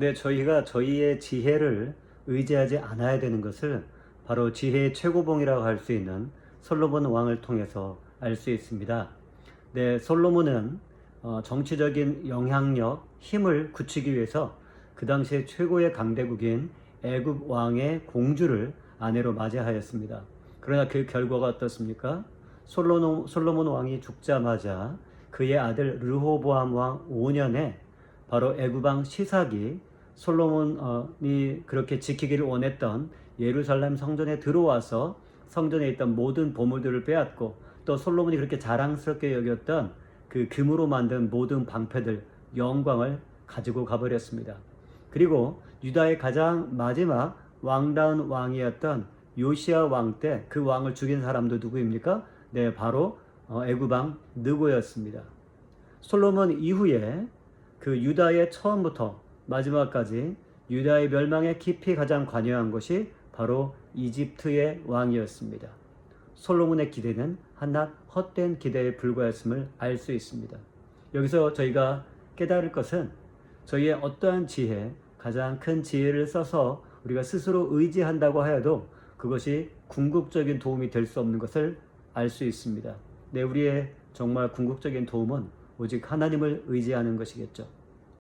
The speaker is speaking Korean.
근데 저희가 저희의 지혜를 의지하지 않아야 되는 것을 바로 지혜의 최고봉이라고 할 수 있는 솔로몬 왕을 통해서 알 수 있습니다. 네, 솔로몬은 어, 정치적인 영향력, 힘을 굳히기 위해서 그 당시에 최고의 강대국인 애굽 왕의 공주를 아내로 맞이하였습니다. 그러나 그 결과가 어떻습니까? 솔로몬, 솔로몬 왕이 죽자마자 그의 아들 르호보암 왕 5년에 바로 애굽 왕 시삭이 솔로몬이 그렇게 지키기를 원했던 예루살렘 성전에 들어와서 성전에 있던 모든 보물들을 빼앗고 또 솔로몬이 그렇게 자랑스럽게 여겼던 그 금으로 만든 모든 방패들 영광을 가지고 가버렸습니다. 그리고 유다의 가장 마지막 왕다운 왕이었던 요시아 왕 때 그 왕을 죽인 사람도 누구입니까? 네, 바로 어, 왕 느고였습니다. 솔로몬 이후에 그 유다의 처음부터 마지막까지 유다의 멸망에 깊이 가장 관여한 것이 바로 이집트의 왕이었습니다. 솔로몬의 기대는 한낱 헛된 기대에 불과했음을 알 수 있습니다. 여기서 저희가 깨달을 것은 저희의 어떠한 지혜, 가장 큰 지혜를 써서 우리가 스스로 의지한다고 하여도 그것이 궁극적인 도움이 될 수 없는 것을 알 수 있습니다. 네, 우리의 정말 궁극적인 도움은 오직 하나님을 의지하는 것이겠죠.